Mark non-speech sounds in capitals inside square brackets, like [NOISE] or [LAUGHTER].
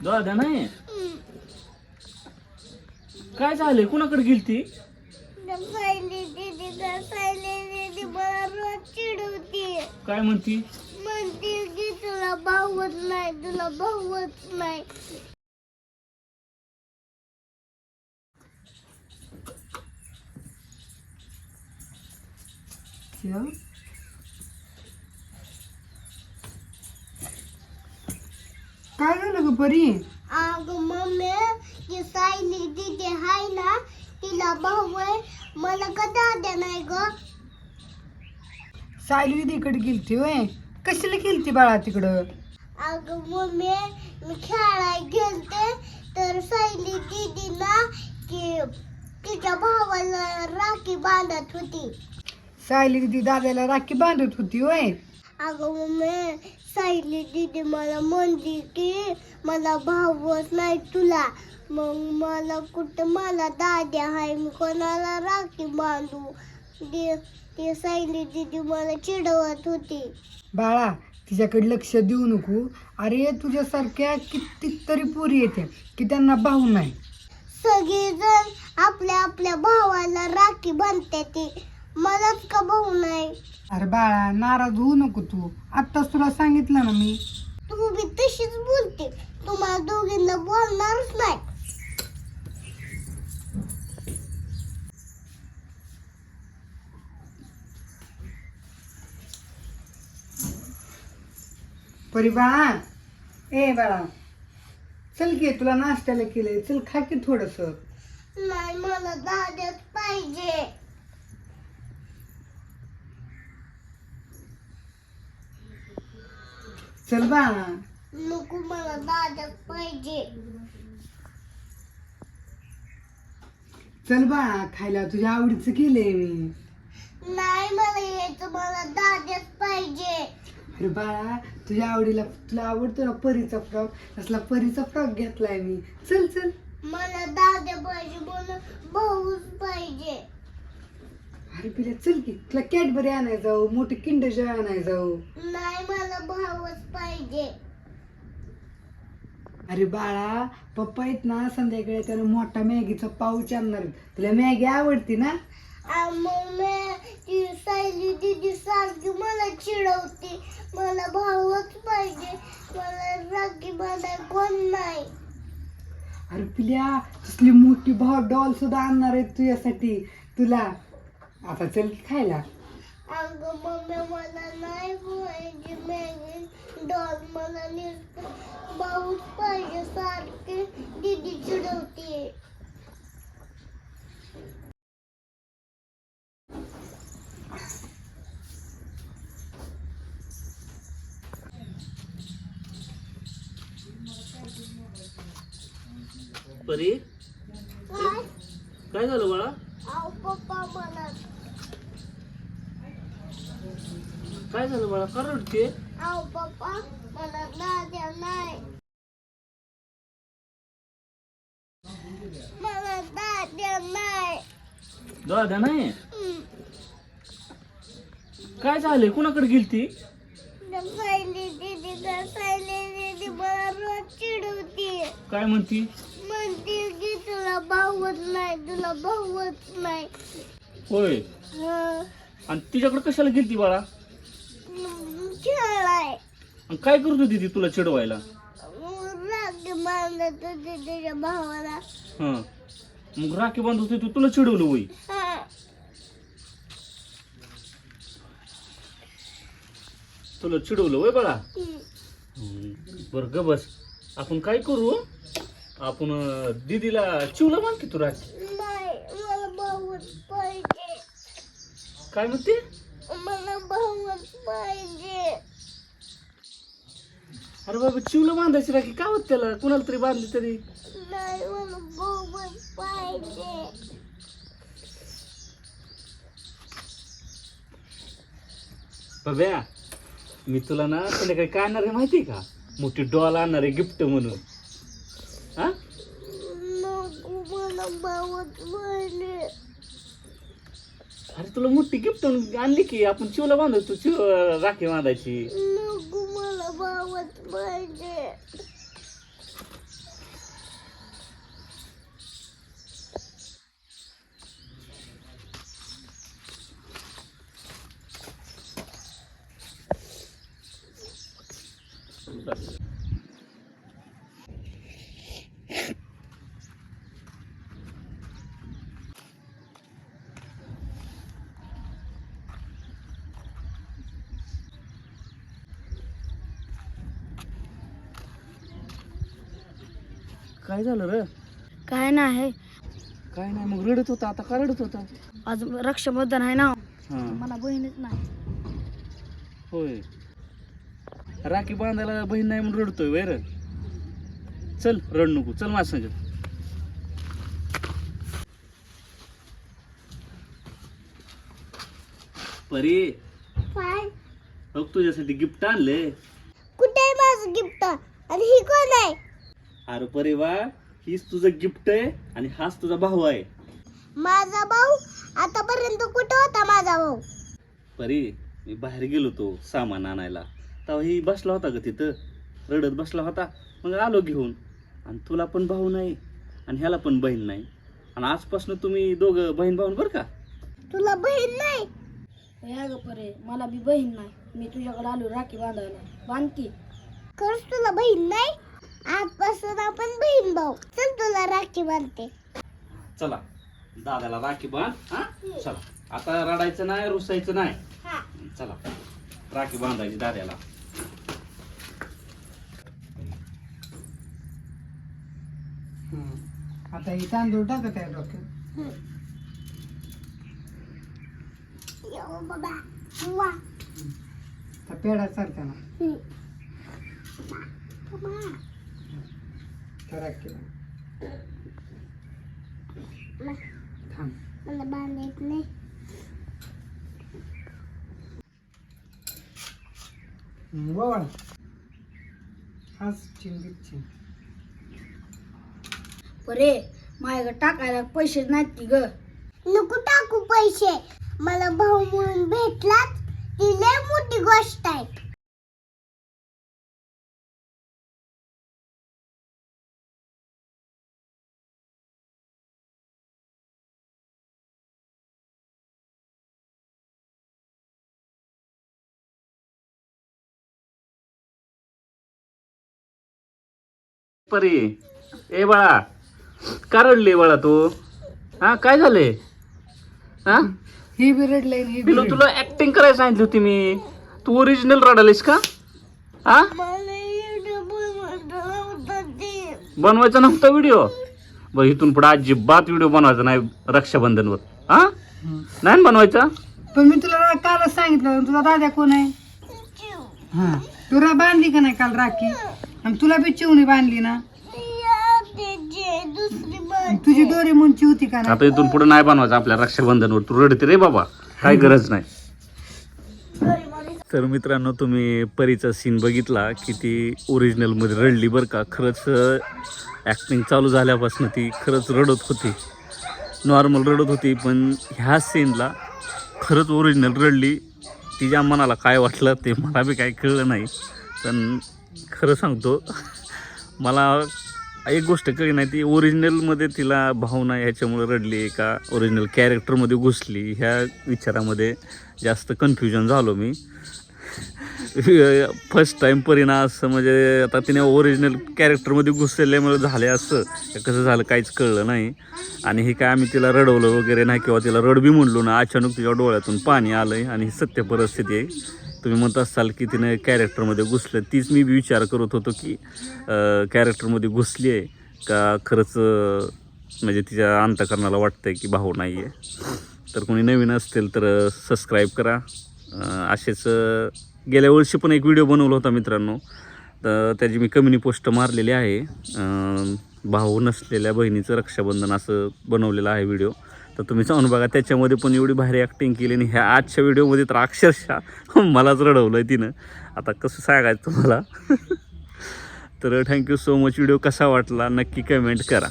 दादा नाही. काय झालंय? कुणाकडे सायली दीदी का सायली दीदी मला रोज चिडवते. काय म्हणती? म्हणते की तुला भावत नाही तुला भावत नाही. काय झालं ग परी? अगं मम्मी ती सायली दीदी हाय ना तिला भाऊ आहे मला का दाद्या नाही ग. सायली दीदीकडे गेलती होय? कशाला गेलती बाळा तिकडं? अगं मम्मी मी खेळायला गेलते तर सायली दीदी ना की तिच्या भावाला राखी बांधत होती. सायली दीदी दादाला राखी बांधत होती होय? अगं मम्मी सायली दीदी मला म्हणते की मला भावच नाही तुला. मग मला कुठं मला दाद्या आहे मी कोणाला राखी बांधू? ते ते सायली दीदी मला चिडवत होती. बाळा तिच्याकडे लक्ष देऊ नको. अरे तुझ्यासारख्या कितीतरी पोरी येते की त्यांना भाऊ नाही. सगळेजण आपल्या आपल्या भावाला राखी बांधते ती मलाच का भाऊ नाही? अरे बाळा नाराज होऊ नको तू. आत्ताच तुला सांगितलं ना मी. तू बी तशीच बोलते. तुम्हाला दोघींना बोलणारच नाही. परी बाळा ए बाळा चल की तुला नाश्त्याला केलंय. चल खा की थोडस. नाही मला दाद्याच पाहिजे. चल बाळा नको मला पाहिजे. चल बाळा खायला तुझ्या आवडीचं केलंय मी. नाही मला यायचं मला दाद्याच पाहिजे. अरे बाळा तुझ्या आवडीला तुला आवडतो ना परीचा फ्रॉक? तसला परीचा फ्रॉक घेतलाय मी. चल चल. मला दाद्या पाहिजे मला भाऊच पाहिजे. पिल्या चल की. तुला कॅडबरी आणाय जाऊ मोठी किंड जॉय आणाय जाऊ. नाही मला भाऊच पाहिजे. अरे बाळा पप्पा आहेत ना संध्याकाळी त्यानं मोठा मॅगीचा पाऊच आणणार आहेत. तुला मॅगी आवडती ना? आ, मम्मी ती सायली दीदी सारखी मला चिडवते. मला भाऊच पाहिजे. मला राखी बांधाय कोण नाही. अरे पिल्या तसली मोठी भाव डॉल सुद्धा आणणार आहेत तुझ्यासाठी. तुला आता चल की खायला. अगं मम्मी मला नाही पाहिजे मॅगी डॉल मला नुसतं. पाहिजे सारखे दीदी चिडवते. परी? काय झालं बाळा? काय झालं बाळा? का रडते अहो पप्पा मला दाद्या नाही मला दाद्या नाही दादा नाही. काय झालंय? कुणाकडे गेलती? सायली दीदी का सायली दीदी मला रोज चिडवते. काय म्हणती? म्हणते की तुला भावत नाही तुला भावत नाही. होय. हं. आणि तिच्याकडे कशाला गेलती बाळा? खेळाय. आणि काय करत होती ती तुला चिडवायला? राखी बांधत होते भावाला. हा. मग राखी बांधत होती तू तुला चिडवलं होई हं. तुला चिडवलं होय बाळा? हं. हम्म, बरं ग बस. आपण काय करू? आपण दीदीला चिवला मान की तू राखी नाही मला पाहिजे. काय म्हणते? मला पाहिजे. अरे बाबा चिवला बांधायची राखी काय होत त्याला? कुणाला तरी बांधली तरी. नाही मला भावच पाहिजे. बाब्या मी तुला ना संध्याकाळी काय आणणार आहे माहिती आहे का? मोठी डॉल आणणार आहे गिफ्ट म्हणून. harus tulungmu tiket ganti kei apun cewa lewat itu cewa rakiban dasih काय झालं रे? काय नाही. काय नाही मग रडत होता. आता का रडत होता? आज रक्षाबंधन आहे ना. हा. मला बहीणच नाही. होय. राखी बांधायला बहीण नाही म्हणून रडतोय वैर चल रड नको. चल माझ्या संग परी. काय? बघ तुझ्यासाठी गिफ्ट आणले कुठे आहे माझं गिफ्ट? आणि ही कोण आहे? अरे परी वा हीच तुझं गिफ्ट आहे आणि हाच तुझा भाऊ आहे. माझा भाऊ? आतापर्यंत कुठे होता माझा भाऊ? परी मी बाहेर गेलो तो सामान आणायला. तेव्हा ही बसला होता ग तिथं. रडत बसला होता. मग आलो घेऊन. आणि तुला पण भाऊ नाही आणि ह्याला पण बहीण नाही. आणि आजपासून तुम्ही दोघं बहीण भाऊन बरं का? तुला बहीण नाही? या ग परे मला बी बहीण नाही. मी तुझ्याकडे आलो राखी बांधायला. बांध की. खरंच तुला बहीण नाही? आजपासून आपण बहीण भाऊ चल तुला राखी बांधते. चला. दादाला राखी बांध हा? चला. आता रडायचं नाही रुसायचं नाही. हा. चला. राखी बांधायची दाद्याला. आता ही तांदूळ टाकत आहे डोक्यात. यो बाबा वा. तर पेढा चालताना बाबा. तर केला. थांब. मला नाही. वळ. हाच माझ्याकडे टाकायला पैसे नाहीत की ग. नको टाकू पैसे. मला भाऊ म्हणून भेटलाच ती लय मोठी गोष्ट आहे. परी. ए बाळा. का रडली बाळा तू? हा काय झाले हा? ही बी रडलंय आणि ही पिलो. तुला ऍक्टिंग करायला सांगितली होती मी. तू ओरिजिनल रडालीस का? हा? बनवायचं नव्हतं व्हिडिओ बरं इथून पुढे अजिबात व्हिडिओ बनवायचा नाही रक्षाबंधनवर. हा. नाही बनवायचा? पण मी तुला कालच सांगितलं तुला दादा कोण आहे? हा. तुला बांधली का नाही काल राखी? आणि तुला बी चिवणी बांधली ना. तुझी दोरी मुंची होती का आता इथून पुढे नाही बनवायचं आपल्या रक्षाबंधनवर. तू रडते रे बाबा. काय गरज नाही. तर मित्रांनो तुम्ही परीचा सीन बघितला की ती ओरिजिनलमध्ये रडली बरं का. खरंच ॲक्टिंग चालू झाल्यापासून ती खरंच रडत होती. नॉर्मल रडत होती पण ह्या सीनला खरंच ओरिजिनल रडली. तिच्या मनाला काय वाटलं ते मला बी काही कळलं नाही. पण खरं सांगतो मला एक गोष्ट कळी नाही ती ओरिजिनलमध्ये तिला भावना ह्याच्यामुळे रडली का ओरिजिनल कॅरेक्टरमध्ये घुसली ह्या विचारामध्ये जास्त कन्फ्युजन झालो मी. फर्स्ट टाइम परिणाम असं म्हणजे आता तिने ओरिजिनल कॅरेक्टरमध्ये घुसल्यामुळे झाले असं कसं झालं काहीच कळलं नाही. आणि हे काय आम्ही तिला रडवलं वगैरे नाही किंवा तिला रडबी म्हणलो ना अचानक तिच्या डोळ्यातून पाणी आलं आहे आणि ही सत्य परिस्थिती आहे. तुम्ही म्हणत असाल की तिने कॅरेक्टरमध्ये घुसलं. तीच मी विचार करत होतो की कॅरेक्टरमध्ये घुसली आहे का खरंच म्हणजे तिच्या अंतकरणाला आहे की भाऊ नाही आहे तर कोणी नवीन असतील तर सबस्क्राईब करा. असेच गेल्या वर्षी पण एक व्हिडिओ बनवला होता मित्रांनो. तर त्याची मी कम्युनी पोस्ट मारलेली आहे. भाऊ नसलेल्या बहिणीचं रक्षाबंधन असं बनवलेलं आहे व्हिडिओ तर तुम्ही जाऊन बघा त्याच्यामध्ये पण एवढी भारी ॲक्टिंग केली आणि ह्या आजच्या व्हिडिओमध्ये तर अक्षरशः मलाच रडवलं आहे तिनं. आता कसं सांगायचं तुम्हाला? [LAUGHS] तर थँक्यू सो मच व्हिडिओ कसा वाटला? नक्की कमेंट करा.